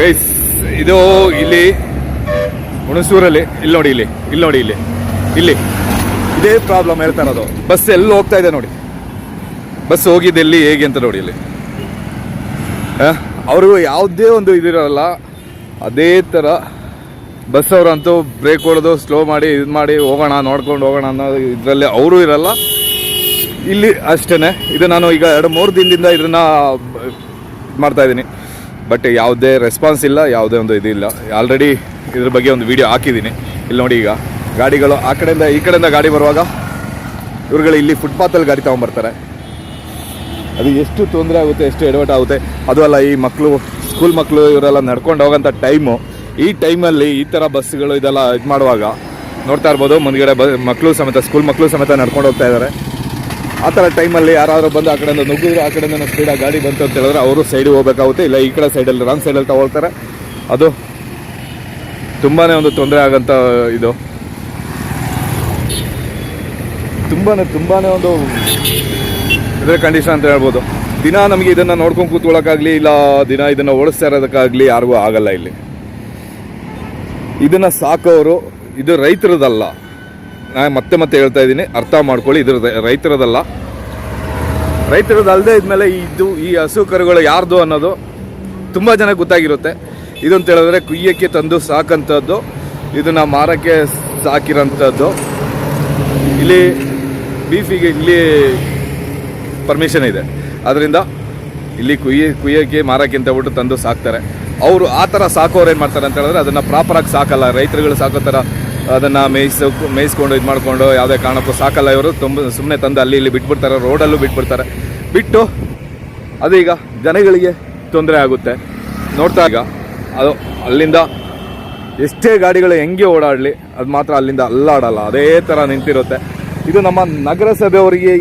Guys, ಇದು ಇಲ್ಲಿ ಹುಣಸೂರಲ್ಲಿ, ಇಲ್ಲಿ ನೋಡಿ, ಇಲ್ಲಿ ಇಲ್ಲಿ ನೋಡಿ, ಇಲ್ಲಿ ಇಲ್ಲಿ. ಇದೇ ಪ್ರಾಬ್ಲಮ್ ಹೇಳ್ತಾ ಬಸ್ ಎಲ್ಲ ಹೋಗ್ತಾ ಇದೆ ನೋಡಿ. ಬಸ್ ಹೋಗಿದ್ದು ಎಲ್ಲಿ, ಹೇಗೆ ಅಂತ ನೋಡಿ ಇಲ್ಲಿ. ಅವರು ಯಾವುದೇ ಒಂದು ಇದಿರಲ್ಲ, ಅದೇ ಥರ ಬಸ್ ಅವರಂತೂ ಬ್ರೇಕ್ ಹೊಡೆದು ಸ್ಲೋ ಮಾಡಿ, ಇದು ಮಾಡಿ, ಹೋಗೋಣ, ನೋಡ್ಕೊಂಡು ಹೋಗೋಣ ಅನ್ನೋ ಇದರಲ್ಲಿ ಅವರು ಇರಲ್ಲ. ಇಲ್ಲಿ ಅಷ್ಟೇ ಇದು ನಾನು ಈಗ ಎರಡು ಮೂರು ದಿನದಿಂದ ಇದನ್ನು ಮಾಡ್ತಾಯಿದ್ದೀನಿ ಬಟ್ ಯಾವುದೇ ರೆಸ್ಪಾನ್ಸ್ ಇಲ್ಲ, ಯಾವುದೇ ಒಂದು ಇದಿಲ್ಲ ಆಲ್ರೆಡಿ ಇದ್ರ ಬಗ್ಗೆ ಒಂದು ವಿಡಿಯೋ ಹಾಕಿದ್ದೀನಿ. ಇಲ್ಲಿ ನೋಡಿ ಈಗ, ಗಾಡಿಗಳು ಆ ಕಡೆಯಿಂದ ಈ ಕಡೆಯಿಂದ ಗಾಡಿ ಬರುವಾಗ ಇವ್ರುಗಳು ಇಲ್ಲಿ ಫುಟ್ಪಾತಲ್ಲಿ ಗಾಡಿ ತೊಗೊಂಬರ್ತಾರೆ. ಅದು ಎಷ್ಟು ತೊಂದರೆ ಆಗುತ್ತೆ, ಎಷ್ಟು ಎಡವಟ್ ಆಗುತ್ತೆ, ಅದು ಅಲ್ಲ ಈ ಮಕ್ಕಳು ಸ್ಕೂಲ್ ಮಕ್ಕಳು ಇವರೆಲ್ಲ ನಡ್ಕೊಂಡು ಹೋಗೋಂಥ ಟೈಮು ಈ ಟೈಮಲ್ಲಿ ಈ ಥರ ಬಸ್ಗಳು ಇದೆಲ್ಲ ಇದು ಮಾಡುವಾಗ ನೋಡ್ತಾ ಇರ್ಬೋದು, ಮುಂದ್ಗಡೆ ಬ ಮಕ್ಕಳು ಸಮೇತ ಸ್ಕೂಲ್ ಮಕ್ಕಳು ಸಮೇತ ನಡ್ಕೊಂಡು ಹೋಗ್ತಾ ಇದ್ದಾರೆ. ಆ ಥರ ಟೈಮಲ್ಲಿ ಯಾರಾದರೂ ಬಂದು ಆ ಕಡೆಯಿಂದ ನುಗ್ಗಿದ್ರೆ ಆ ಕಡೆಯಿಂದ ಸ್ಪೀಡಾಗಿ ಗಾಡಿ ಬಂತು ಅಂತ ಹೇಳಿದ್ರೆ ಅವರು ಸೈಡಿಗೆ ಹೋಗ್ಬೇಕಾಗುತ್ತೆ. ಇಲ್ಲ ಈ ಕಡೆ ಸೈಡಲ್ಲಿ ರಾಂಗ್ ಸೈಡಲ್ಲಿ ತಗೊಳ್ತಾರೆ. ಅದು ತುಂಬಾ ಒಂದು ತೊಂದರೆ ಆಗೋಂಥ ಇದು. ತುಂಬಾ ತುಂಬಾ ಒಂದು ಇದ್ರ ಕಂಡೀಷನ್ ಅಂತ ಹೇಳ್ಬೋದು. ದಿನ ನಮಗೆ ಇದನ್ನು ನೋಡ್ಕೊಂಡು ಕೂತ್ಕೊಳ್ಳೋಕ್ಕಾಗಲಿ, ಇಲ್ಲ ದಿನ ಇದನ್ನು ಓಡಿಸ್ತಾ ಇರೋದಕ್ಕಾಗಲಿ ಯಾರಿಗೂ ಆಗಲ್ಲ ಇಲ್ಲಿ. ಇದನ್ನು ಸಾಕೋರು, ಇದು ರೈತರದಲ್ಲ. ನಾನು ಮತ್ತೆ ಮತ್ತೆ ಹೇಳ್ತಾ ಇದ್ದೀನಿ, ಅರ್ಥ ಮಾಡ್ಕೊಳ್ಳಿ ಇದ್ರ ರೈತರದಲ್ಲ. ರೈತರದಲ್ಲದೆ ಇದ್ಮೇಲೆ ಇದು, ಈ ಹಸು ಕರುಗಳು ಯಾರ್ದು ಅನ್ನೋದು ತುಂಬ ಜನ ಗೊತ್ತಾಗಿರುತ್ತೆ. ಇದಂತ ಹೇಳಿದ್ರೆ ಕುಯ್ಯಕ್ಕೆ ತಂದು ಸಾಕಂಥದ್ದು ಇದನ್ನ ಮಾರಕ್ಕೆ ಸಾಕಿರೋಂಥದ್ದು ಇಲ್ಲಿ ಬೀಫಿಗೆ ಇಲ್ಲಿ ಪರ್ಮಿಷನ್ ಇದೆ. ಅದರಿಂದ ಇಲ್ಲಿ ಕುಯ್ಯ, ಕುಯ್ಯಕ್ಕೆ, ಮಾರಕ್ಕೆ ಅಂತ ಬಿಟ್ಟು ತಂದು ಸಾಕ್ತಾರೆ. ಅವರು ಆ ಥರ ಸಾಕೋರು ಏನು ಮಾಡ್ತಾರೆ ಅಂತ ಹೇಳಿದ್ರೆ ಅದನ್ನು ಪ್ರಾಪರಾಗಿ ಸಾಕಲ್ಲ. ರೈತರುಗಳು ಸಾಕೋ ಥರ ಅದನ್ನು ಮೇಯ್ಸು, ಮೇಯಿಸ್ಕೊಂಡು ಇದು ಮಾಡಿಕೊಂಡು ಯಾವುದೇ ಕಾರಣಕ್ಕೂ ಸಾಕಲ್ಲ ಇವರು. ತುಂಬ ಸುಮ್ಮನೆ ತಂದು ಅಲ್ಲಿ ಇಲ್ಲಿ ಬಿಟ್ಬಿಡ್ತಾರೆ, ರೋಡಲ್ಲೂ ಬಿಟ್ಬಿಡ್ತಾರೆ. ಬಿಟ್ಟು ಅದು ಈಗ ಜನಗಳಿಗೆ ತೊಂದರೆ ಆಗುತ್ತೆ. ನೋಡ್ತಾ ಈಗ ಅದು ಅಲ್ಲಿಂದ ಎಷ್ಟೇ ಗಾಡಿಗಳು ಹೆಂಗೆ ಓಡಾಡಲಿ, ಅದು ಮಾತ್ರ ಅಲ್ಲಿಂದ ಅಲ್ಲಾಡಲ್ಲ. ಅದೇ ಥರ ನಿಂತಿರುತ್ತೆ. ಇದು ನಮ್ಮ ನಗರಸಭೆಯವರಿಗೆ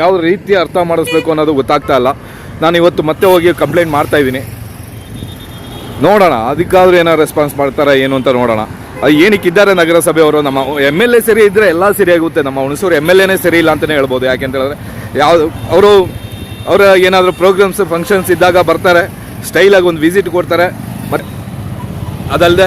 ಯಾವ ರೀತಿ ಅರ್ಥ ಮಾಡಿಸ್ಬೇಕು ಅನ್ನೋದು ಗೊತ್ತಾಗ್ತಾ ಇಲ್ಲ. ನಾನು ಇವತ್ತು ಮತ್ತೆ ಹೋಗಿ ಕಂಪ್ಲೇಂಟ್ ಮಾಡ್ತಾ ಇದ್ದೀನಿ. ನೋಡೋಣ, ಅದಕ್ಕಾದರೂ ಏನೋ ರೆಸ್ಪಾನ್ಸ್ ಮಾಡ್ತಾರೆ ಏನು ಅಂತ ನೋಡೋಣ. ಏನಕ್ಕಿದ್ದಾರೆ ನಗರಸಭೆಯವರು ನಮ್ಮ ಎಂ ಎಲ್ ಎ ಸರಿ ಇದ್ದರೆ ಎಲ್ಲ ಸರಿಯಾಗುತ್ತೆ ನಮ್ಮ ಹುಣಸೂರು ಎಂ ಎಲ್ ಎನೇ ಸರಿ ಇಲ್ಲ ಅಂತಲೇ ಹೇಳ್ಬೋದು. ಯಾಕೆಂತ ಹೇಳಿದ್ರೆ, ಯಾವ, ಅವರು, ಅವರ ಏನಾದರೂ ಪ್ರೋಗ್ರಾಮ್ಸ್ ಫಂಕ್ಷನ್ಸ್ ಇದ್ದಾಗ ಬರ್ತಾರೆ. ಸ್ಟೈಲಾಗಿ ಒಂದು ವಿಸಿಟ್ ಕೊಡ್ತಾರೆ. ಮತ್ತು ಅದಲ್ಲದೆ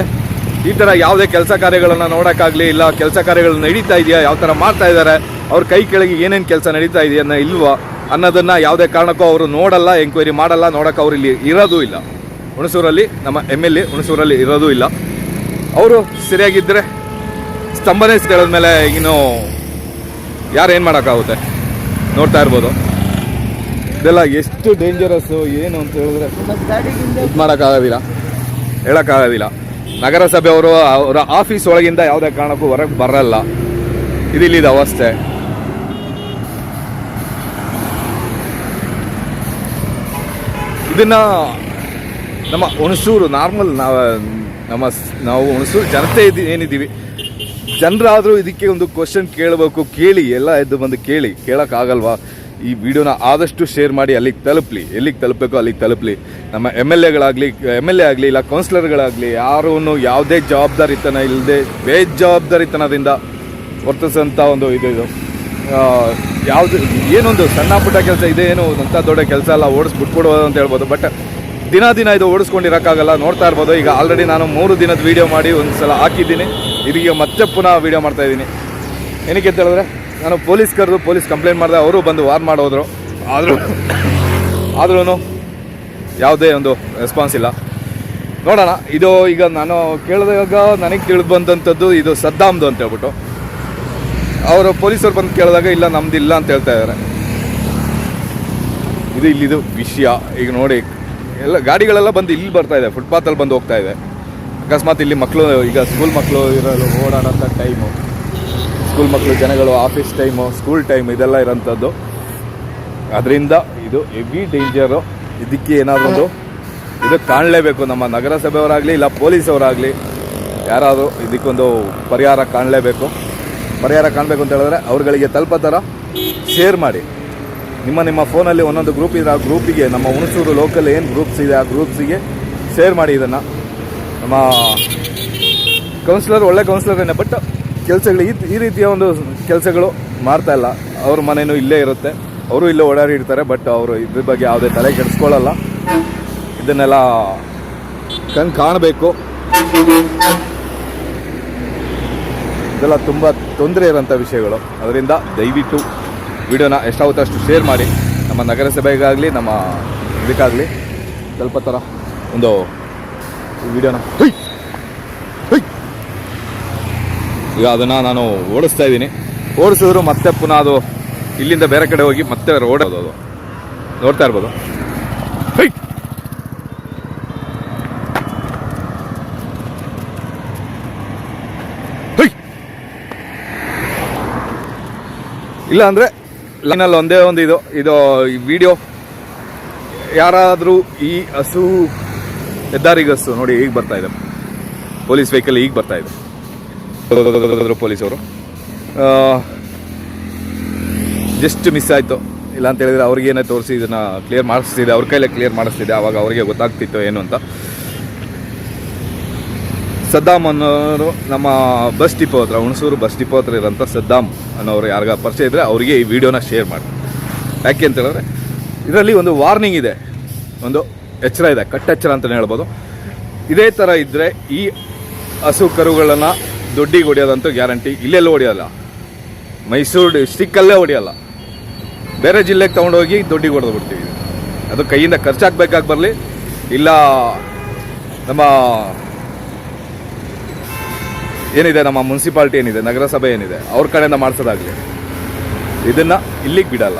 ಈ ಥರ ಯಾವುದೇ ಕೆಲಸ ಕಾರ್ಯಗಳನ್ನು ನೋಡೋಕ್ಕಾಗಲಿ ಇಲ್ಲ, ಕೆಲಸ ಕಾರ್ಯಗಳು ನಡೀತಾ ಇದೆಯಾ, ಯಾವ ಥರ ಮಾಡ್ತಾ ಇದ್ದಾರೆ ಅವ್ರ ಕೈ ಕೆಳಗೆ ಏನೇನು ಕೆಲಸ ನಡೀತಾ ಇದೆಯನ್ನ ಇಲ್ವೋ ಅನ್ನೋದನ್ನು ಯಾವುದೇ ಕಾರಣಕ್ಕೂ ಅವರು ನೋಡಲ್ಲ ಎಂಕ್ವೈರಿ ಮಾಡಲ್ಲ, ನೋಡೋಕೆ ಅವರು ಇಲ್ಲಿ ಇರೋದೂ ಇಲ್ಲ. ಹುಣಸೂರಲ್ಲಿ, ನಮ್ಮ ಎಂ ಎಲ್ ಎ ಹುಣಸೂರಲ್ಲಿ ಇರೋದೂ ಇಲ್ಲ. ಅವರು ಸರಿಯಾಗಿದ್ದರೆ ಸ್ತಂಭನೆ ಸ್ಥಳದ ಮೇಲೆ ಇನ್ನು ಯಾರು ಏನು ಮಾಡೋಕ್ಕಾಗುತ್ತೆ? ನೋಡ್ತಾ ಇರ್ಬೋದು. ಇದೆಲ್ಲ ಎಷ್ಟು ಡೇಂಜರಸ್ಸು ಏನು ಅಂತ ಹೇಳಿದ್ರೆ ಇದು ಮಾಡೋಕ್ಕಾಗೋದಿಲ್ಲ. ಹೇಳೋಕ್ಕಾಗೋದಿಲ್ಲ. ನಗರಸಭೆಯವರು ಅವರ ಆಫೀಸ್ ಒಳಗಿಂದ ಯಾವುದೇ ಕಾರಣಕ್ಕೂ ಹೊರಗೆ ಬರಲ್ಲ. ಇದಿಲ್ಲಿದೆ ಅವಸ್ಥೆ. ಇದನ್ನು ನಮ್ಮ ಹುಣಸೂರು ನಾರ್ಮಲ್ ನಾವು ನಮ್ಮ ನಾವು ಹುಣಸೂರು ಜನತೆ ಇದ್ದು ಏನಿದ್ದೀವಿ? ಜನರಾದರೂ ಇದಕ್ಕೆ ಒಂದು ಕ್ವಶನ್ ಕೇಳಬೇಕು, ಕೇಳಿ, ಎಲ್ಲ ಎದ್ದು ಬಂದು ಕೇಳಿ, ಕೇಳೋಕ್ಕಾಗಲ್ವಾ? ಈ ವಿಡಿಯೋನ ಆದಷ್ಟು ಶೇರ್ ಮಾಡಿ, ಅಲ್ಲಿಗೆ ತಲುಪಲಿ, ಎಲ್ಲಿಗೆ ತಲುಪಬೇಕು ಅಲ್ಲಿಗೆ ತಲುಪಲಿ. ನಮ್ಮ ಎಂ ಎಲ್ ಎಗಳಾಗಲಿ ಎಂ ಎಲ್ ಎ ಆಗಲಿ, ಇಲ್ಲ ಕೌನ್ಸಿಲರ್ಗಳಾಗಲಿ ಯಾರೂ ಯಾವುದೇ ಜವಾಬ್ದಾರಿತನ ಇಲ್ಲದೆ ಬೇಜವಾಬ್ದಾರಿತನದಿಂದ ವರ್ತಿಸೋಂಥ ಒಂದು ಇದು ಇದು. ಯಾವುದು, ಏನೊಂದು ಸಣ್ಣ ಪುಟ್ಟ ಕೆಲಸ ಇದೇನು ಅಂಥ ದೊಡ್ಡ ಕೆಲಸ ಎಲ್ಲ ಓಡಿಸ್ಬಿಟ್ಬಿಡ್ಬೋದು ಅಂತ ಹೇಳ್ಬೋದು. ಬಟ್ ದಿನ ದಿನ ಇದು ಓಡಿಸ್ಕೊಂಡಿರೋಕ್ಕಾಗಲ್ಲ ನೋಡ್ತಾ ಇರ್ಬೋದು. ಈಗ ಆಲ್ರೆಡಿ ನಾನು ಮೂರು ದಿನದ ವೀಡಿಯೋ ಮಾಡಿ ಒಂದು ಸಲ ಹಾಕಿದ್ದೀನಿ. ಇದೀಗ ಮತ್ತೆ ಪುನಃ ವೀಡಿಯೋ ಮಾಡ್ತಾ ಇದ್ದೀನಿ. ಏನಕ್ಕೆ ಅಂತ ಹೇಳಿದ್ರೆ, ನಾನು ಪೊಲೀಸ್ ಕರೆದು ಪೊಲೀಸ್ ಕಂಪ್ಲೇಂಟ್ ಮಾಡಿದೆ, ಅವರು ಬಂದು ವಾರ್ ಮಾಡೋದ್ರು ಆದರೂ ಆದ್ರೂ ಯಾವುದೇ ಒಂದು ರೆಸ್ಪಾನ್ಸ್ ಇಲ್ಲ. ನೋಡೋಣ, ಇದು ಈಗ ನಾನು ಕೇಳಿದಾಗ ನನಗೆ ತಿಳಿದು ಬಂದಂಥದ್ದು ಇದು ಸದ್ದಾಮ್ದು ಅಂತ ಹೇಳ್ಬಿಟ್ಟು. ಅವರು ಪೊಲೀಸರು ಬಂದು ಕೇಳಿದಾಗ, ಇಲ್ಲ ನಮ್ದು ಇಲ್ಲ ಅಂತ ಹೇಳ್ತಾ ಇದ್ದಾರೆ. ಇದು ಇಲ್ಲಿದು ವಿಷಯ. ಈಗ ನೋಡಿ ಎಲ್ಲ ಗಾಡಿಗಳೆಲ್ಲ ಬಂದು ಇಲ್ಲಿ ಬರ್ತಾ ಇದೆ ಫುಟ್ಪಾತಲ್ಲಿ ಬಂದು ಹೋಗ್ತಾ ಇದೆ. ಅಕಸ್ಮಾತ್ ಇಲ್ಲಿ ಮಕ್ಕಳು ಈಗ ಸ್ಕೂಲ್ ಮಕ್ಕಳು ಇರೋದು ಓಡಾಡೋಂಥ ಟೈಮು. ಸ್ಕೂಲ್ ಮಕ್ಕಳು ಜನಗಳು ಆಫೀಸ್ ಟೈಮು ಸ್ಕೂಲ್ ಟೈಮ್ ಇದೆಲ್ಲ ಇರೋಂಥದ್ದು. ಅದರಿಂದ ಇದು ಹೆವಿ ಡೇಂಜರು ಇದಕ್ಕೆ ಏನಾದರೂ ಇದು ಕಾಣಲೇಬೇಕು. ನಮ್ಮ ನಗರಸಭೆಯವರಾಗಲಿ ಇಲ್ಲ ಪೊಲೀಸವರಾಗಲಿ, ಯಾರಾದರೂ ಇದಕ್ಕೊಂದು ಪರಿಹಾರ ಕಾಣಲೇಬೇಕು. ಪರಿಹಾರ ಕಾಣಬೇಕು ಅಂತ ಹೇಳಿದ್ರೆ ಅವ್ರುಗಳಿಗೆ ತಲುಪೋ ಥರ ಶೇರ್ ಮಾಡಿ. ನಿಮ್ಮ ನಿಮ್ಮ ಫೋನಲ್ಲಿ ಒಂದೊಂದು ಗ್ರೂಪ್ ಇದೆ ಆ ಗ್ರೂಪಿಗೆ ನಮ್ಮ ಹುಣಸೂರು ಲೋಕಲ್ ಏನು ಗ್ರೂಪ್ಸ್ ಇದೆ ಆ ಗ್ರೂಪ್ಸಿಗೆ ಶೇರ್ ಮಾಡಿ ಇದನ್ನು. ನಮ್ಮ ಕೌನ್ಸಿಲರ್ ಒಳ್ಳೆ ಕೌನ್ಸಿಲರೇನೆ ಬಟ್ ಕೆಲಸಗಳು ಈ ಈ ರೀತಿಯ ಒಂದು ಕೆಲಸಗಳು ಮಾಡ್ತಾ ಇಲ್ಲ. ಅವ್ರ ಮನೇನೂ ಇಲ್ಲೇ ಇರುತ್ತೆ. ಅವರು ಇಲ್ಲೇ ಓಡಾಡಿರ್ತಾರೆ ಬಟ್ ಅವರು ಇದ್ರ ಬಗ್ಗೆ ಯಾವುದೇ ತಲೆ ಕೆಡಿಸ್ಕೊಳ್ಳಲ್ಲ ಇದನ್ನೆಲ್ಲ ಕಣ್ ಕಾಣಬೇಕು. ಇದೆಲ್ಲ ತುಂಬ ತೊಂದರೆ ಇರೋಂಥ ವಿಷಯಗಳು. ಅದರಿಂದ ದಯವಿಟ್ಟು ವಿಡಿಯೋನ ಎಷ್ಟಾಗುತ್ತೆ ಅಷ್ಟು ಶೇರ್ ಮಾಡಿ. ನಮ್ಮ ನಗರಸಭೆಗಾಗಲಿ, ನಮ್ಮ ಇದಕ್ಕಾಗಲಿ ಸ್ವಲ್ಪ ಥರ ಒಂದು ವಿಡಿಯೋನ ಈಗ ಅದನ್ನು ನಾನು ಓಡಿಸ್ತಾ ಇದ್ದೀನಿ. ಓಡಿಸಿದ್ರು ಮತ್ತೆ ಪುನಃ ಅದು ಇಲ್ಲಿಂದ ಬೇರೆ ಕಡೆ ಹೋಗಿ ಮತ್ತೆ ಓಡೋದು ಅದು ನೋಡ್ತಾ ಇರ್ಬೋದು! ಇಲ್ಲ ಅಂದರೆ ಲೈನಲ್ಲಿ ಒಂದೇ ಒಂದು ಇದು ಇದು ಈ ವಿಡಿಯೋ ಯಾರಾದರೂ ಈ ಹಸು, ಹೆದ್ದಾರಿಗೆ ನೋಡಿ ಈಗ ಬರ್ತಾ ಇದೆ. ಪೊಲೀಸ್ ವೆಹಿಕಲ್ ಈಗ ಬರ್ತಾ ಇದೆ. ಪೊಲೀಸವರು ಜಸ್ಟ್ ಮಿಸ್ ಆಯಿತು. ಇಲ್ಲ ಅಂತ ಹೇಳಿದ್ರೆ ಅವ್ರಿಗೇನೆ ತೋರಿಸಿ ಇದನ್ನು ಕ್ಲಿಯರ್ ಮಾಡಿಸ್ತಿದೆ, ಅವ್ರ ಕೈಲೇ ಕ್ಲಿಯರ್ ಮಾಡಿಸ್ತಿದೆ, ಆವಾಗ ಅವರಿಗೆ ಗೊತ್ತಾಗ್ತಿತ್ತು ಏನು ಅಂತ. ಸದ್ದಾಮ್ ಅನ್ನೋರು ನಮ್ಮ ಬಸ್ ಡಿಪೋ ಹತ್ರ, ಹುಣಸೂರು ಬಸ್ ಡಿಪೋ ಹತ್ರ ಇರೋಂಥ ಸದ್ದಾಮ್. ಅನ್ನೋರು ಯಾರಿಗ ಪರಿಚಯ ಇದ್ದರೆ ಅವರಿಗೆ ಈ ವಿಡಿಯೋನ ಶೇರ್ ಮಾಡಿ. ಯಾಕೆ ಅಂತ ಹೇಳಿದ್ರೆ, ಇದರಲ್ಲಿ ಒಂದು ವಾರ್ನಿಂಗ್ ಇದೆ. ಒಂದು ಎಚ್ಚರ ಇದೆ, ಕಟ್ಟೆಚ್ಚರ ಅಂತಲೇ ಹೇಳ್ಬೋದು. ಇದೇ ಥರ ಇದ್ದರೆ ಈ ಹಸು ಕರುಗಳನ್ನು ದೊಡ್ಡಿಗೆ ಹೊಡೆಯೋದಂತೂ ಗ್ಯಾರಂಟಿ ಇಲ್ಲೆಲ್ಲೂ ಹೊಡೆಯೋಲ್ಲ. ಮೈಸೂರು ಡಿಸ್ಟಿಕ್ಕಲ್ಲೇ ಹೊಡೆಯೋಲ್ಲ. ಬೇರೆ ಜಿಲ್ಲೆಗೆ ತೊಗೊಂಡೋಗಿ ದೊಡ್ಡಿಗೆ ಹೊಡೆದು ಬಿಡ್ತೀವಿ. ಅದು ಕೈಯಿಂದ ಖರ್ಚಾಗಬೇಕಾಗಿ ಬರಲಿ, ಇಲ್ಲ ನಮ್ಮ ಏನಿದೆ, ನಮ್ಮ ಮುನ್ಸಿಪಾಲ್ಟಿ ಏನಿದೆ, ನಗರಸಭೆ ಏನಿದೆ, ಅವ್ರ ಕಡೆಯಿಂದ ಮಾಡಿಸೋದಾಗಲಿ. ಇದನ್ನು ಇಲ್ಲಿಗೆ ಬಿಡಲ್ಲ.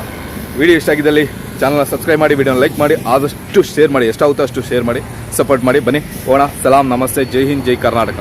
ವಿಡಿಯೋ ಇಷ್ಟ ಆಗಿದ್ದಲ್ಲಿ ಚಾನಲ್ನ ಸಬ್ಸ್ಕ್ರೈಬ್ ಮಾಡಿ, ವಿಡಿಯೋನ ಲೈಕ್ ಮಾಡಿ, ಆದಷ್ಟು ಶೇರ್ ಮಾಡಿ, ಎಷ್ಟಾಗುತ್ತೋ ಅಷ್ಟು ಶೇರ್ ಮಾಡಿ ಸಪೋರ್ಟ್ ಮಾಡಿ. ಬನ್ನಿ ಹೋಣ ಸಲಾಂ, ನಮಸ್ತೆ, ಜೈ ಹಿಂದ್, ಜೈ ಕರ್ನಾಟಕ.